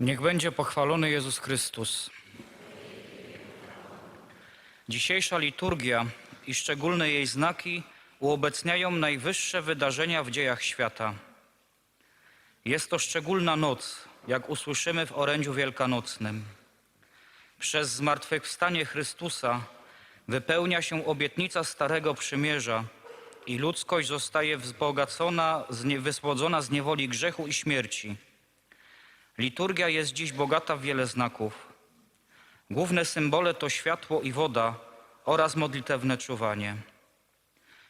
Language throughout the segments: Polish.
Niech będzie pochwalony Jezus Chrystus. Dzisiejsza liturgia i szczególne jej znaki uobecniają najwyższe wydarzenia w dziejach świata. Jest to szczególna noc, jak usłyszymy w orędziu wielkanocnym. Przez zmartwychwstanie Chrystusa wypełnia się obietnica Starego Przymierza i ludzkość zostaje wzbogacona, wysłodzona z niewoli grzechu i śmierci. Liturgia jest dziś bogata w wiele znaków. Główne symbole to światło i woda oraz modlitewne czuwanie.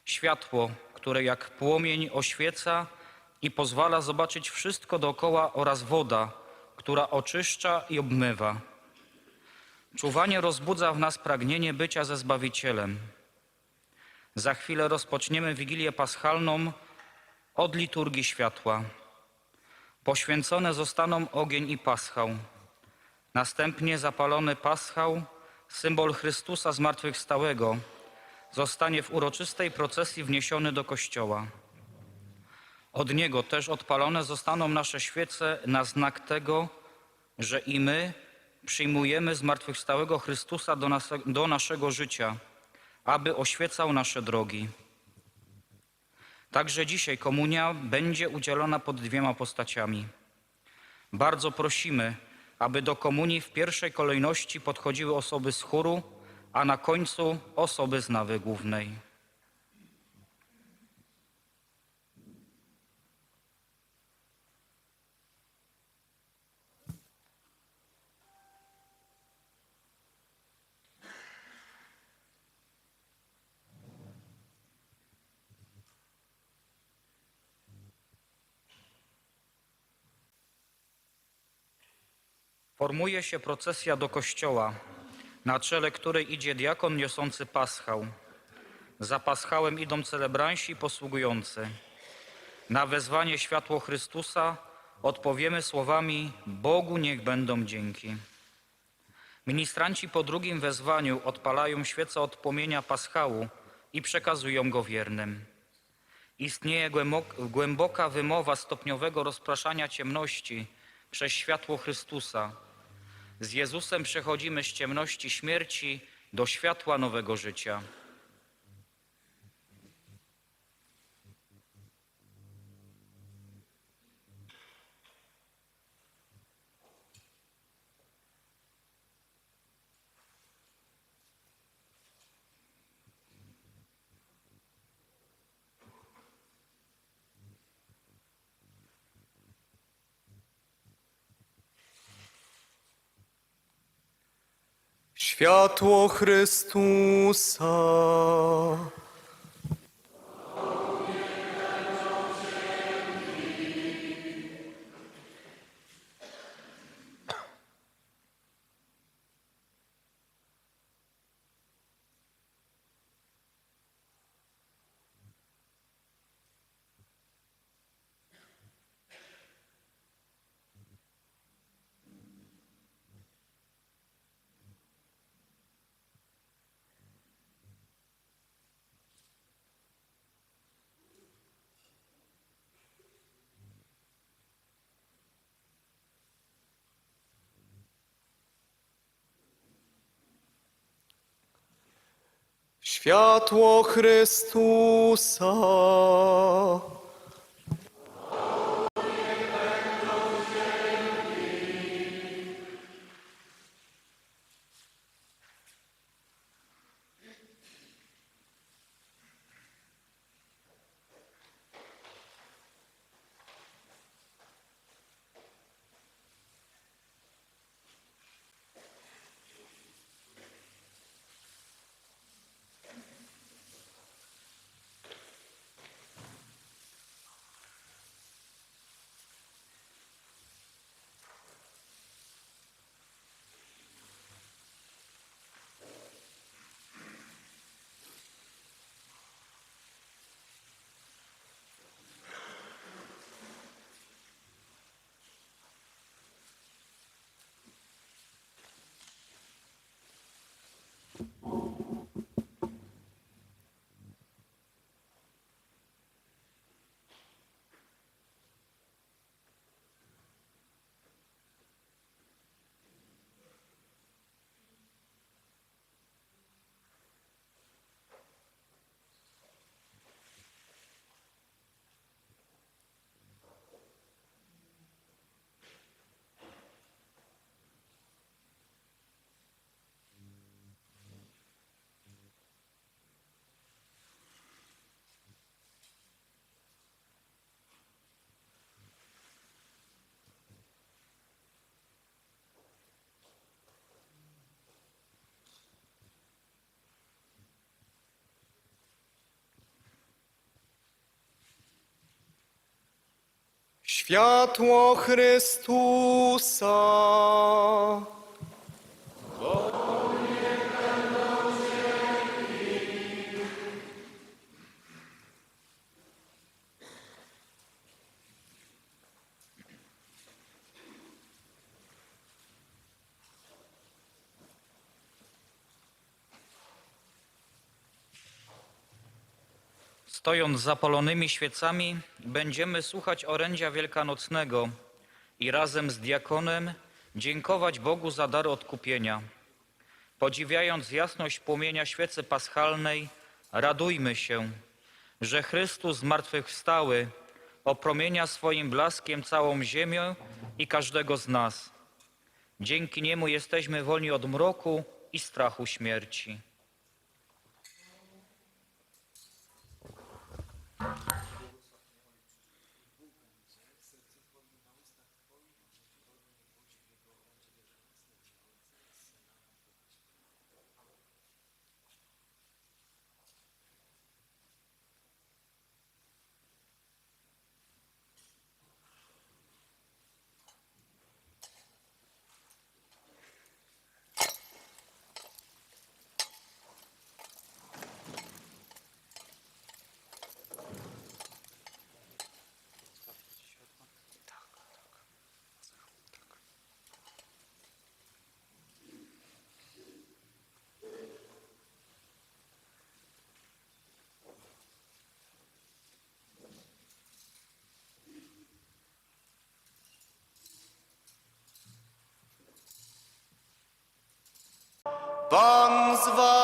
Światło, które jak płomień oświeca i pozwala zobaczyć wszystko dookoła oraz woda, która oczyszcza i obmywa. Czuwanie rozbudza w nas pragnienie bycia ze Zbawicielem. Za chwilę rozpoczniemy Wigilię Paschalną od liturgii światła. Poświęcone zostaną ogień i paschał. Następnie zapalony paschał, symbol Chrystusa zmartwychwstałego, zostanie w uroczystej procesji wniesiony do kościoła. Od niego też odpalone zostaną nasze świece na znak tego, że i my przyjmujemy zmartwychwstałego Chrystusa do, nas, do naszego życia, aby oświecał nasze drogi. Także dzisiaj komunia będzie udzielona pod dwiema postaciami. Bardzo prosimy, aby do komunii w pierwszej kolejności podchodziły osoby z chóru, a na końcu osoby z nawy głównej. Formuje się procesja do kościoła, na czele której idzie diakon niosący paschał. Za paschałem idą celebransi posługujący. Na wezwanie światło Chrystusa odpowiemy słowami Bogu niech będą dzięki. Ministranci po drugim wezwaniu odpalają świecę od płomienia paschału i przekazują go wiernym. Istnieje głębok- głęboka wymowa stopniowego rozpraszania ciemności przez światło Chrystusa. Z Jezusem przechodzimy z ciemności śmierci do światła nowego życia. Światło Chrystusa. Światło Chrystusa. Światło Chrystusa. Stojąc zapalonymi świecami, będziemy słuchać orędzia wielkanocnego i razem z diakonem dziękować Bogu za dar odkupienia. Podziwiając jasność płomienia świecy paschalnej, radujmy się, że Chrystus zmartwychwstały opromienia swoim blaskiem całą ziemię i każdego z nas. Dzięki Niemu jesteśmy wolni od mroku i strachu śmierci. Z wami.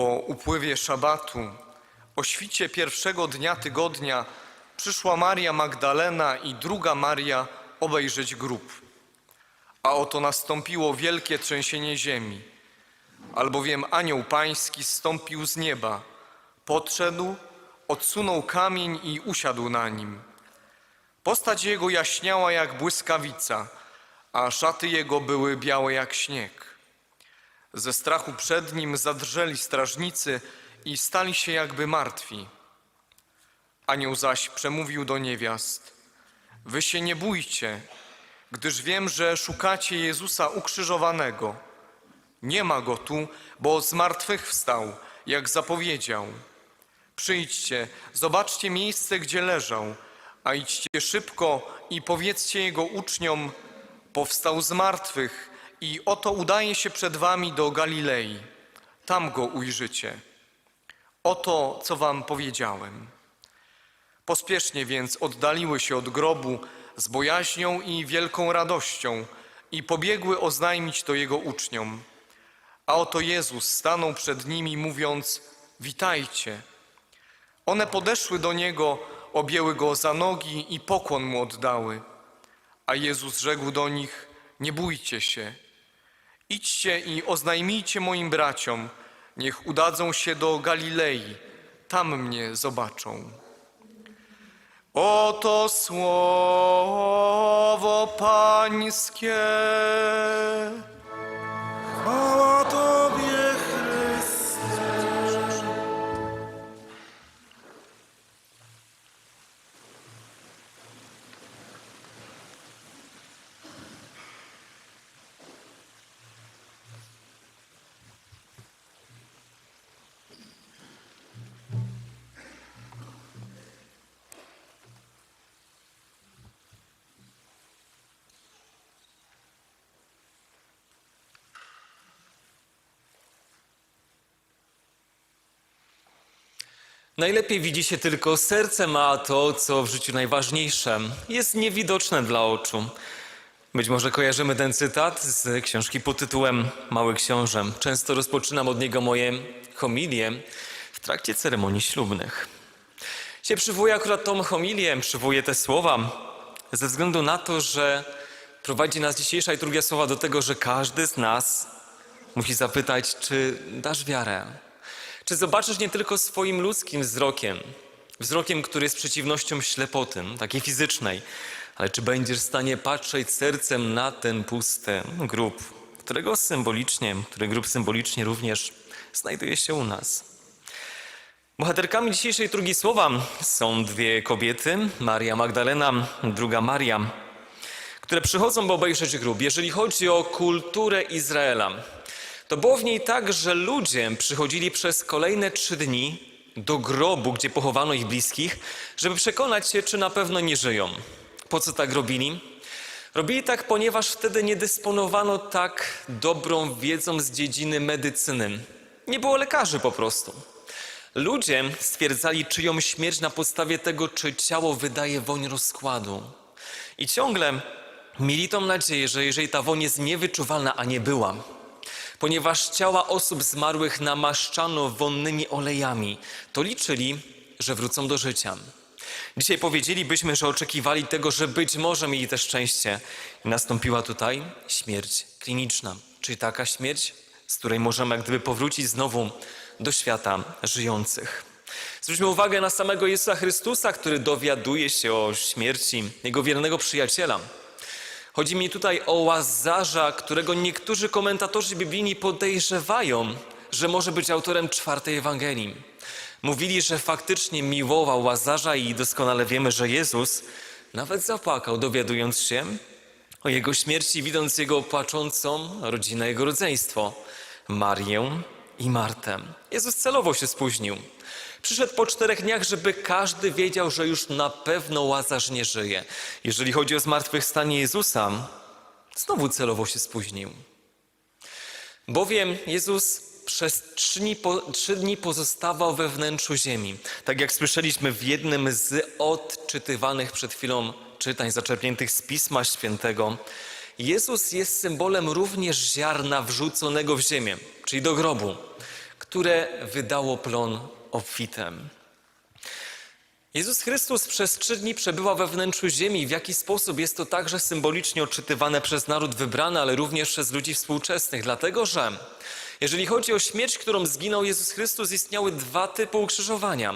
Po upływie szabatu, o świcie pierwszego dnia tygodnia, przyszła Maria Magdalena i druga Maria obejrzeć grób. A oto nastąpiło wielkie trzęsienie ziemi, albowiem anioł pański zstąpił z nieba, podszedł, odsunął kamień i usiadł na nim. Postać jego jaśniała jak błyskawica, a szaty jego były białe jak śnieg. Ze strachu przed nim zadrżeli strażnicy i stali się jakby martwi. Anioł zaś przemówił do niewiast: Wy się nie bójcie, gdyż wiem, że szukacie Jezusa ukrzyżowanego. Nie ma go tu, bo z martwych wstał, jak zapowiedział. Przyjdźcie, zobaczcie miejsce, gdzie leżał, a idźcie szybko i powiedzcie jego uczniom: Powstał z martwych i oto udaje się przed wami do Galilei. Tam go ujrzycie. Oto, co wam powiedziałem. Pospiesznie więc oddaliły się od grobu z bojaźnią i wielką radością i pobiegły oznajmić to jego uczniom. A oto Jezus stanął przed nimi, mówiąc: Witajcie. One podeszły do niego, objęły go za nogi i pokłon mu oddały. A Jezus rzekł do nich: Nie bójcie się. Idźcie i oznajmijcie moim braciom, niech udadzą się do Galilei, tam mnie zobaczą. Oto słowo Pańskie. Chwała Najlepiej widzi się tylko serce ma to, co w życiu najważniejsze. Jest niewidoczne dla oczu. Być może kojarzymy ten cytat z książki pod tytułem Mały Książę. Często rozpoczynam od niego moje homilie. W trakcie ceremonii ślubnych. Się przywołuję akurat tą homilię, przywołuję te słowa, ze względu na to, że prowadzi nas dzisiejsza liturgia słowa do tego, że każdy z nas musi zapytać, czy dasz wiarę? Czy zobaczysz nie tylko swoim ludzkim wzrokiem, wzrokiem, który jest przeciwnością ślepoty, takiej fizycznej, ale czy będziesz w stanie patrzeć sercem na ten pusty grób, którego symbolicznie, który grób symbolicznie również znajduje się u nas. Bohaterkami dzisiejszej drugiej słowa są dwie kobiety, Maria Magdalena, druga Maria, które przychodzą, by obejrzeć grób. Jeżeli chodzi o kulturę Izraela, to było w niej tak, że ludzie przychodzili przez kolejne trzy dni do grobu, gdzie pochowano ich bliskich, żeby przekonać się, czy na pewno nie żyją. Po co tak robili? Robili tak, ponieważ wtedy nie dysponowano tak dobrą wiedzą z dziedziny medycyny. Nie było lekarzy po prostu. Ludzie stwierdzali czyją śmierć na podstawie tego, czy ciało wydaje woń rozkładu. I ciągle mieli tą nadzieję, że jeżeli ta woń jest niewyczuwalna, a nie była, ponieważ ciała osób zmarłych namaszczano wonnymi olejami, to liczyli, że wrócą do życia. Dzisiaj powiedzielibyśmy, że oczekiwali tego, że być może mieli też szczęście. I nastąpiła tutaj śmierć kliniczna, czyli taka śmierć, z której możemy jak gdyby powrócić znowu do świata żyjących. Zwróćmy uwagę na samego Jezusa Chrystusa, który dowiaduje się o śmierci jego wiernego przyjaciela. Chodzi mi tutaj o Łazarza, którego niektórzy komentatorzy biblijni podejrzewają, że może być autorem czwartej Ewangelii. Mówili, że faktycznie miłował Łazarza i doskonale wiemy, że Jezus nawet zapłakał, dowiadując się o jego śmierci, widząc jego płaczącą rodzinę, jego rodzeństwo, Marię i Martę. Jezus celowo się spóźnił. Przyszedł po czterech dniach, żeby każdy wiedział, że już na pewno Łazarz nie żyje. Jeżeli chodzi o zmartwychwstanie Jezusa, znowu celowo się spóźnił. Bowiem Jezus przez trzy dni, po, trzy dni pozostawał we wnętrzu ziemi. Tak jak słyszeliśmy w jednym z odczytywanych przed chwilą czytań zaczerpniętych z Pisma Świętego, Jezus jest symbolem również ziarna wrzuconego w ziemię, czyli do grobu, które wydało plon obfitem. Jezus Chrystus przez trzy dni przebywał we wnętrzu ziemi. W jaki sposób jest to także symbolicznie odczytywane przez naród wybrany, ale również przez ludzi współczesnych? Dlatego, że jeżeli chodzi o śmierć, którą zginął Jezus Chrystus, istniały dwa typy ukrzyżowania.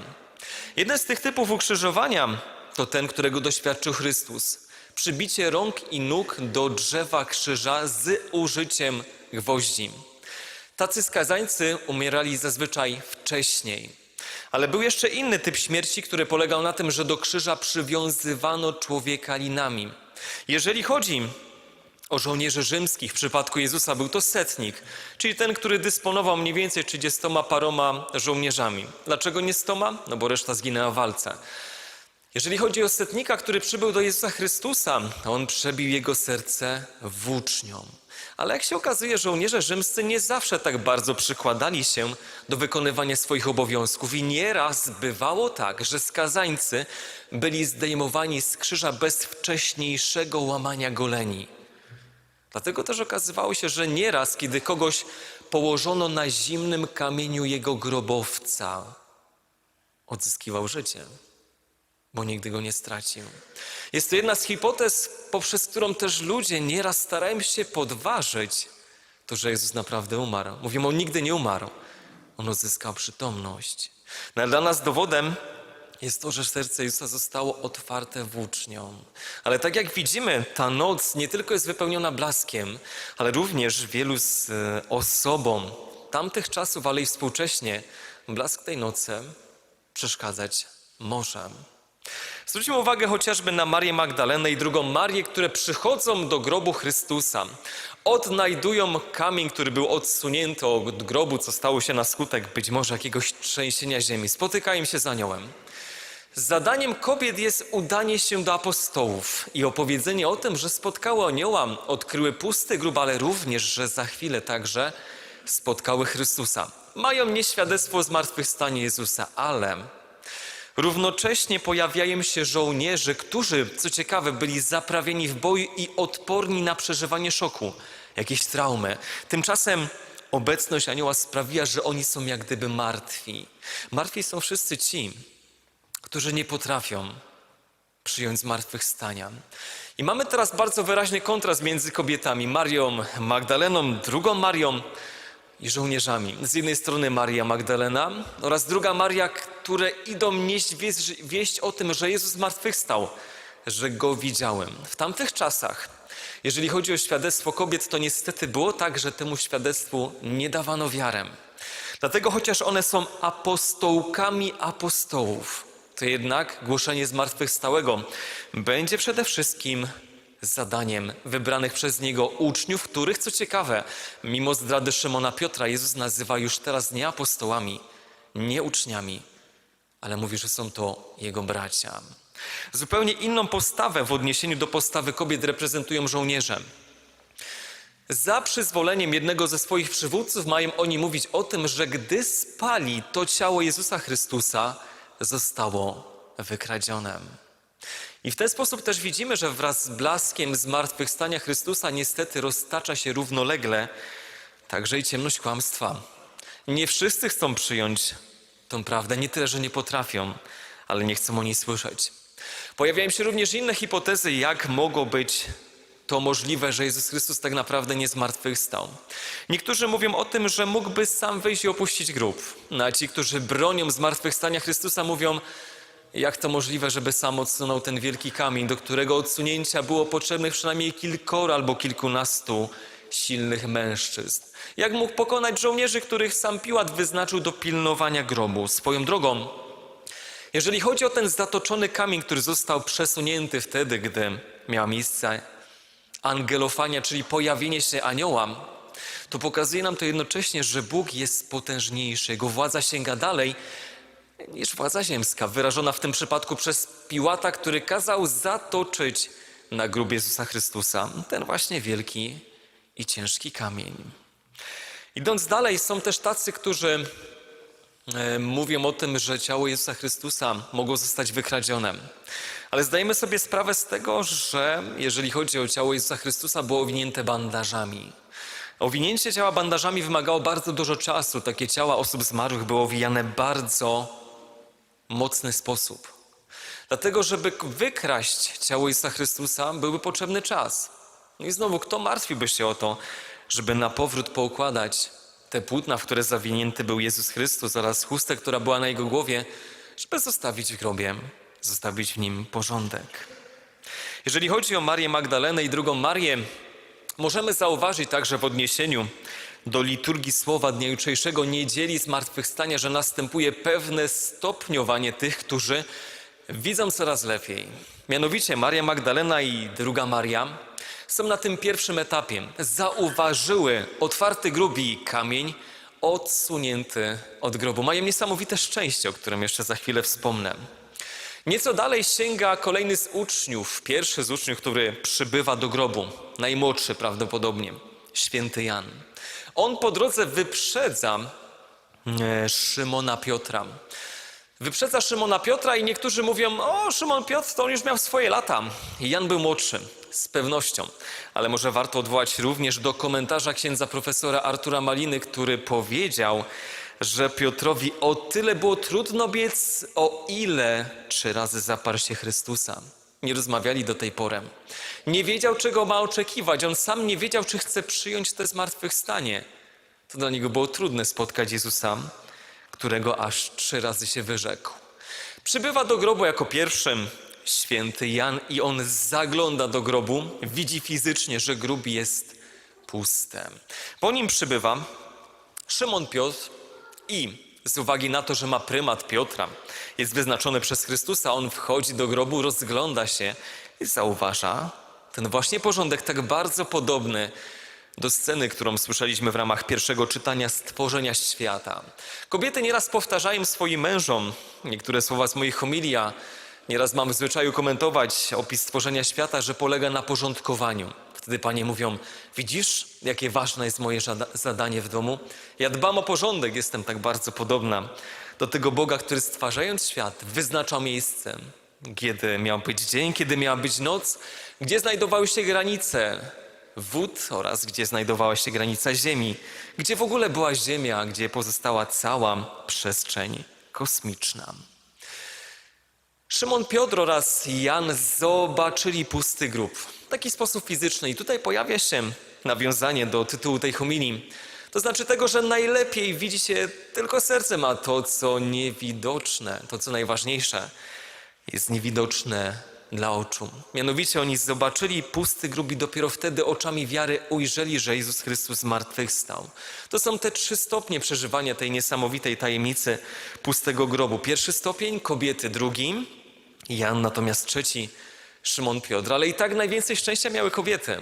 Jeden z tych typów ukrzyżowania to ten, którego doświadczył Chrystus. Przybicie rąk i nóg do drzewa krzyża z użyciem gwoździ. Tacy skazańcy umierali zazwyczaj wcześniej. Ale był jeszcze inny typ śmierci, który polegał na tym, że do krzyża przywiązywano człowieka linami. Jeżeli chodzi o żołnierzy rzymskich, w przypadku Jezusa był to setnik, czyli ten, który dysponował mniej więcej 30 paroma żołnierzami. Dlaczego nie stoma? No bo reszta zginęła w walce. Jeżeli chodzi o setnika, który przybył do Jezusa Chrystusa, on przebił jego serce włócznią. Ale jak się okazuje, żołnierze rzymscy nie zawsze tak bardzo przykładali się do wykonywania swoich obowiązków i nieraz bywało tak, że skazańcy byli zdejmowani z krzyża bez wcześniejszego łamania goleni. Dlatego też okazywało się, że nieraz, kiedy kogoś położono na zimnym kamieniu jego grobowca, odzyskiwał życie bo nigdy go nie stracił. Jest to jedna z hipotez, poprzez którą też ludzie nieraz starają się podważyć to, że Jezus naprawdę umarł. Mówią, on nigdy nie umarł. On odzyskał przytomność. No, dla nas dowodem jest to, że serce Jezusa zostało otwarte włócznią. Ale tak jak widzimy, ta noc nie tylko jest wypełniona blaskiem, ale również wielu z e, osobom tamtych czasów, ale i współcześnie, blask tej nocy przeszkadzać może. Zwróćmy uwagę chociażby na Marię Magdalenę i drugą Marię, które przychodzą do grobu Chrystusa. Odnajdują kamień, który był odsunięty od grobu, co stało się na skutek być może jakiegoś trzęsienia ziemi. Spotykają się z aniołem. Zadaniem kobiet jest udanie się do apostołów i opowiedzenie o tym, że spotkały anioła, odkryły pusty grób, ale również, że za chwilę także spotkały Chrystusa. Mają nieświadectwo o zmartwychwstaniu Jezusa, ale Równocześnie pojawiają się żołnierze, którzy, co ciekawe, byli zaprawieni w boju i odporni na przeżywanie szoku, jakieś traumy. Tymczasem obecność anioła sprawiła, że oni są jak gdyby martwi. Martwi są wszyscy ci, którzy nie potrafią przyjąć zmartwychwstania. I mamy teraz bardzo wyraźny kontrast między kobietami, Marią Magdaleną, drugą Marią i żołnierzami. Z jednej strony Maria Magdalena oraz druga Maria, które idą nieść wieść, wieść o tym, że Jezus zmartwychwstał, że Go widziałem. W tamtych czasach, jeżeli chodzi o świadectwo kobiet, to niestety było tak, że temu świadectwu nie dawano wiarę. Dlatego chociaż one są apostołkami apostołów, to jednak głoszenie zmartwychwstałego będzie przede wszystkim zadaniem wybranych przez Niego uczniów, których, co ciekawe, mimo zdrady Szymona Piotra, Jezus nazywa już teraz nie apostołami, nie uczniami, ale mówi, że są to Jego bracia. Zupełnie inną postawę w odniesieniu do postawy kobiet reprezentują żołnierze. Za przyzwoleniem jednego ze swoich przywódców mają oni mówić o tym, że gdy spali, to ciało Jezusa Chrystusa zostało wykradzione. I w ten sposób też widzimy, że wraz z blaskiem zmartwychwstania Chrystusa niestety roztacza się równolegle także i ciemność kłamstwa. Nie wszyscy chcą przyjąć tą prawdę, nie tyle, że nie potrafią, ale nie chcą o niej słyszeć. Pojawiają się również inne hipotezy, jak mogło być to możliwe, że Jezus Chrystus tak naprawdę nie zmartwychwstał. Niektórzy mówią o tym, że mógłby sam wyjść i opuścić grób. No, a ci, którzy bronią zmartwychwstania Chrystusa, mówią, jak to możliwe, żeby sam odsunął ten wielki kamień, do którego odsunięcia było potrzebnych przynajmniej kilkoro albo kilkunastu silnych mężczyzn. Jak mógł pokonać żołnierzy, których sam Piłat wyznaczył do pilnowania grobu? Swoją drogą, jeżeli chodzi o ten zatoczony kamień, który został przesunięty wtedy, gdy miała miejsce angelofania, czyli pojawienie się anioła, to pokazuje nam to jednocześnie, że Bóg jest potężniejszy. Jego władza sięga dalej niż władza ziemska, wyrażona w tym przypadku przez Piłata, który kazał zatoczyć na grób Jezusa Chrystusa ten właśnie wielki i ciężki kamień. Idąc dalej, są też tacy, którzy e, mówią o tym, że ciało Jezusa Chrystusa mogło zostać wykradzione. Ale zdajemy sobie sprawę z tego, że jeżeli chodzi o ciało Jezusa Chrystusa, było owinięte bandażami. Owinięcie ciała bandażami wymagało bardzo dużo czasu. Takie ciała osób zmarłych były owijane bardzo mocny sposób. Dlatego, żeby wykraść ciało Jezusa Chrystusa, byłby potrzebny czas. No i znowu, kto martwiłby się o to, żeby na powrót poukładać te płótna, w które zawinięty był Jezus Chrystus oraz chustę, która była na jego głowie, żeby zostawić w grobie, zostawić w nim porządek. Jeżeli chodzi o Marię Magdalenę i drugą Marię, możemy zauważyć także w odniesieniu do liturgii słowa dnia jutrzejszego niedzieli zmartwychwstania, że następuje pewne stopniowanie tych, którzy widzą coraz lepiej. Mianowicie Maria Magdalena i druga Maria są na tym pierwszym etapie. Zauważyły otwarty grób i kamień odsunięty od grobu. Mają niesamowite szczęście, o którym jeszcze za chwilę wspomnę. Nieco dalej sięga kolejny z uczniów, pierwszy z uczniów, który przybywa do grobu, najmłodszy prawdopodobnie, święty Jan. On po drodze wyprzedza e, Szymona Piotra. Wyprzedza Szymona Piotra i niektórzy mówią, o Szymon Piotr to on już miał swoje lata. Jan był młodszy, z pewnością. Ale może warto odwołać również do komentarza księdza profesora Artura Maliny, który powiedział, że Piotrowi o tyle było trudno biec, o ile trzy razy zaparł się Chrystusa. Nie rozmawiali do tej pory. Nie wiedział, czego ma oczekiwać. On sam nie wiedział, czy chce przyjąć te zmartwychwstanie. To dla niego było trudne spotkać Jezusa, którego aż trzy razy się wyrzekł. Przybywa do grobu jako pierwszym święty Jan i on zagląda do grobu, widzi fizycznie, że grób jest pusty. Po nim przybywa Szymon Piotr i z uwagi na to, że ma prymat Piotra, jest wyznaczony przez Chrystusa, on wchodzi do grobu, rozgląda się i zauważa ten właśnie porządek, tak bardzo podobny do sceny, którą słyszeliśmy w ramach pierwszego czytania stworzenia świata. Kobiety nieraz powtarzają swoim mężom niektóre słowa z moich homilia. Nieraz mam w zwyczaju komentować opis stworzenia świata, że polega na porządkowaniu. Wtedy panie mówią, widzisz, jakie ważne jest moje zadanie w domu? Ja dbam o porządek, jestem tak bardzo podobna do tego Boga, który stwarzając świat wyznaczał miejsce, kiedy miał być dzień, kiedy miała być noc, gdzie znajdowały się granice wód oraz gdzie znajdowała się granica Ziemi, gdzie w ogóle była Ziemia, gdzie pozostała cała przestrzeń kosmiczna. Szymon Piotr oraz Jan zobaczyli pusty grób. Taki sposób fizyczny. I tutaj pojawia się nawiązanie do tytułu tej homilii. To znaczy tego, że najlepiej widzi się tylko sercem, a to, co niewidoczne, to, co najważniejsze, jest niewidoczne dla oczu. Mianowicie oni zobaczyli pusty grób i dopiero wtedy oczami wiary ujrzeli, że Jezus Chrystus zmartwychwstał. To są te trzy stopnie przeżywania tej niesamowitej tajemnicy pustego grobu. Pierwszy stopień kobiety, drugi Jan, natomiast trzeci Szymon Piotr. Ale i tak najwięcej szczęścia miały kobiety.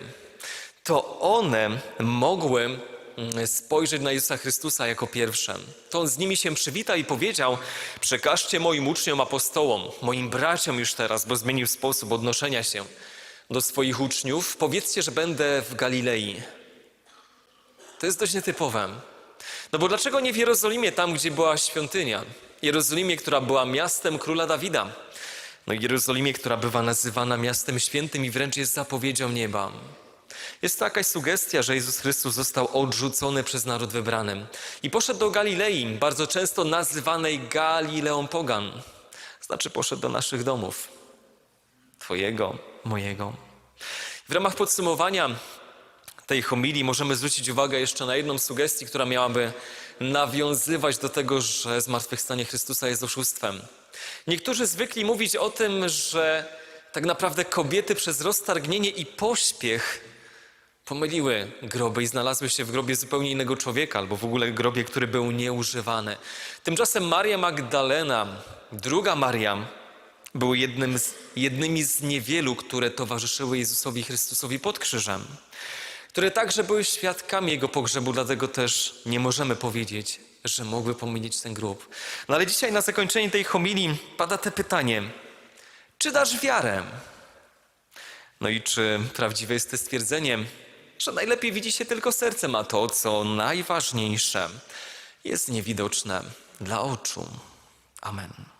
To one mogły mm, spojrzeć na Jezusa Chrystusa jako pierwsze. To On z nimi się przywitał i powiedział, przekażcie moim uczniom apostołom, moim braciom już teraz, bo zmienił sposób odnoszenia się do swoich uczniów, powiedzcie, że będę w Galilei. To jest dość nietypowe. No bo dlaczego nie w Jerozolimie, tam gdzie była świątynia? Jerozolimie, która była miastem króla Dawida. No Jerozolimie, która bywa nazywana miastem świętym i wręcz jest zapowiedzią nieba. Jest to jakaś sugestia, że Jezus Chrystus został odrzucony przez naród wybrany i poszedł do Galilei, bardzo często nazywanej Galileą Pogan. Znaczy poszedł do naszych domów. Twojego, mojego. W ramach podsumowania tej homilii możemy zwrócić uwagę jeszcze na jedną sugestię, która miałaby nawiązywać do tego, że zmartwychwstanie Chrystusa jest oszustwem. Niektórzy zwykli mówić o tym, że tak naprawdę kobiety przez roztargnienie i pośpiech pomyliły groby i znalazły się w grobie zupełnie innego człowieka, albo w ogóle grobie, który był nieużywany. Tymczasem Maria Magdalena, druga Maria, były jednym z, jednymi z niewielu, które towarzyszyły Jezusowi Chrystusowi pod krzyżem, które także były świadkami Jego pogrzebu, dlatego też nie możemy powiedzieć, że mogły pomylić ten grób. No ale dzisiaj na zakończenie tej homilii pada te pytanie, czy dasz wiarę? No i czy prawdziwe jest to stwierdzenie, że najlepiej widzi się tylko sercem, a to, co najważniejsze, jest niewidoczne dla oczu. Amen.